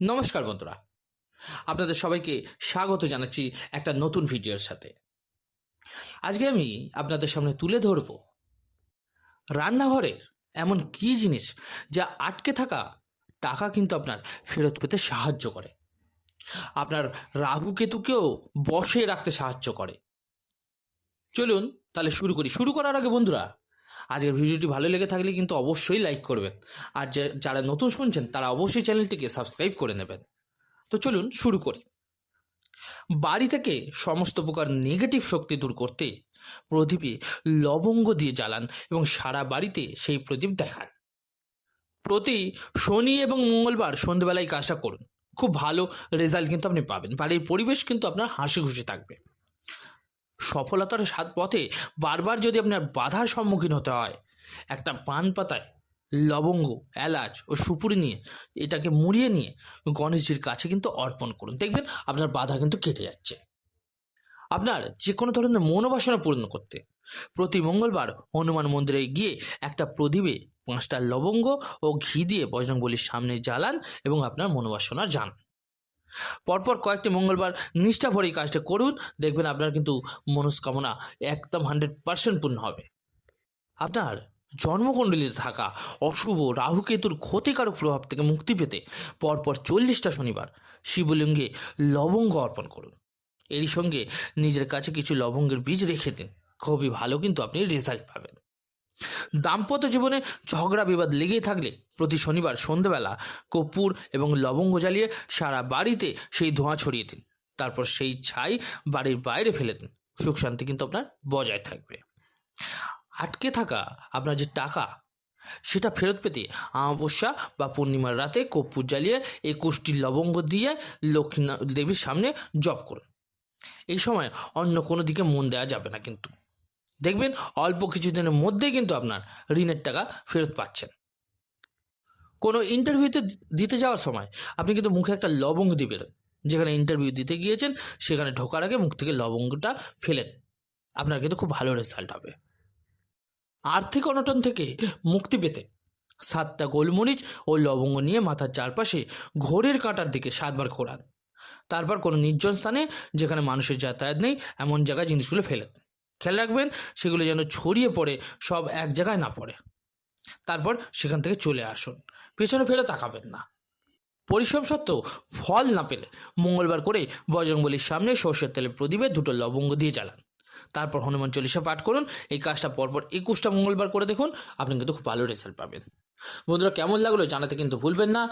নমস্কার বন্ধুরা। আপনাদের সবাইকে স্বাগত জানাচ্ছি একটা নতুন ভিডিওর সাথে। আজকে আমি আপনাদের সামনে তুলে ধরব রান্নাঘরের এমন কী জিনিস যা আটকে থাকা টাকা কিন্তু আপনার ফেরত পেতে সাহায্য করে। আপনার রাহু কেতুকেও বসে রাখতে সাহায্য করে। চলুন তাহলে শুরু করি। শুরু করার আগে বন্ধুরা আজকের ভিডিওটি ভালো লেগে থাকলে কিন্তু অবশ্যই লাইক করবেন। আর যারা নতুন শুনছেন, তারা অবশ্যই চ্যানেলটিকে সাবস্ক্রাইব করে নেবেন। তো চলুন শুরু করি। বাড়ি থেকে সমস্ত প্রকার নেগেটিভ শক্তি দূর করতে প্রদীপে লবঙ্গ দিয়ে জ্বালান এবং সারা বাড়িতে সেই প্রদীপ দেখান। প্রতি শনি এবং মঙ্গলবার সন্ধ্যেবেলায় কাজটা করুন। খুব ভালো রেজাল্ট কিন্তু আপনি পাবেন। বাড়ির পরিবেশ কিন্তু আপনার হাসি খুশি থাকবে। সফলতার স্বাদ পথে বারবার যদি আপনার বাধার সম্মুখীন হতে হয়, একটা পান পাতায় লবঙ্গ, এলাচ ও সুপুরি নিয়ে, এটাকে মুড়িয়ে নিয়ে গণেশজির কাছে কিন্তু অর্পণ করুন। দেখবেন আপনার বাধা কিন্তু কেটে যাচ্ছে। আপনার যে কোনো ধরনের মনোবাসনা পূর্ণ করতে প্রতি মঙ্গলবার হনুমান মন্দিরে গিয়ে একটা প্রদীপে পাঁচটা লবঙ্গ ও ঘি দিয়ে বজরংবলির সামনে জ্বালান এবং আপনার মনোবাসনা জানান। পরপর কয়েকটি মঙ্গলবার নিষ্ঠা ভরে এই কাজটা করুন, দেখবেন আপনার কিন্তু মনস্কামনা একদম হান্ড্রেড পার্সেন্ট পূর্ণ হবে। আপনার জন্মকুণ্ডলীতে থাকা অশুভ রাহুকেতুর ক্ষতিকারক প্রভাব থেকে মুক্তি পেতে পরপর চল্লিশটা শনিবার শিবলিঙ্গে লবঙ্গ অর্পণ করুন। এরই সঙ্গে নিজের কাছে কিছু লবঙ্গের বীজ রেখে দিন। খুবই ভালো কিন্তু আপনি রেজাল্ট পাবেন। দাম্পত্য জীবনে ঝগড়া বিবাদ লেগেই থাকলে প্রতি শনিবার সন্ধ্যেবেলা কর্পূর এবং লবঙ্গ জ্বালিয়ে সারা বাড়িতে সেই ধোঁয়া ছড়িয়ে দিন। তারপর সেই ছাই বাড়ির বাইরে ফেলে দিন। সুখ শান্তি কিন্তু আপনার বজায় থাকবে। আটকে থাকা আপনার যে টাকা, সেটা ফেরত পেতে অমাবস্যা বা পূর্ণিমার রাতে কর্পূর জ্বালিয়ে একুশটি লবঙ্গ দিয়ে লক্ষ্মী দেবীর সামনে জপ করুন। এই সময় অন্য কোনো দিকে মন দেওয়া যাবে না কিন্তু। দেখবেন অল্প কিছুদিনের মধ্যেই কিন্তু আপনার ঋণের টাকা ফেরত পাচ্ছেন। কোনো ইন্টারভিউতে দিতে যাওয়ার সময় আপনি কিন্তু মুখে একটা লবঙ্গ দিয়ে বেরোন যেখানে ইন্টারভিউ দিতে গিয়েছেন, সেখানে ঢোকার আগে মুখ থেকে লবঙ্গটা ফেলেন। আপনার কিন্তু খুব ভালো রেজাল্ট হবে। আর্থিক অনটন থেকে মুক্তি পেতে সাতটা গোলমরিচ ও লবঙ্গ নিয়ে মাথার চারপাশে ঘোরের কাঁটার দিকে সাতবার ঘোরান। তারপর কোনো নির্জন স্থানে যেখানে মানুষের যাতায়াত নেই, এমন জায়গায় জিনিসগুলো ফেলে দেন খেয়াল রাখবেন, সেগুলো যেন ছড়িয়ে পড়ে, সব এক জায়গায় না পড়ে। তারপর সেখান থেকে চলে আসুন। পেছনে ফেলে তাকাবেন না। পরিশ্রম সত্ত্বেও ফল না পেলে মঙ্গলবার করে বজরংবলির সামনে সর্ষের তেলে প্রদীপে দুটো লবঙ্গ দিয়ে জ্বালান। তারপর হনুমান চল্লিশা পাঠ করুন। এই কাজটা পরপর একুশটা মঙ্গলবার করে দেখুন। আপনি কিন্তু খুব ভালো রেজাল্ট পাবেন। বন্ধুরা, কেমন লাগল জানাতে কিন্তু ভুলবেন না।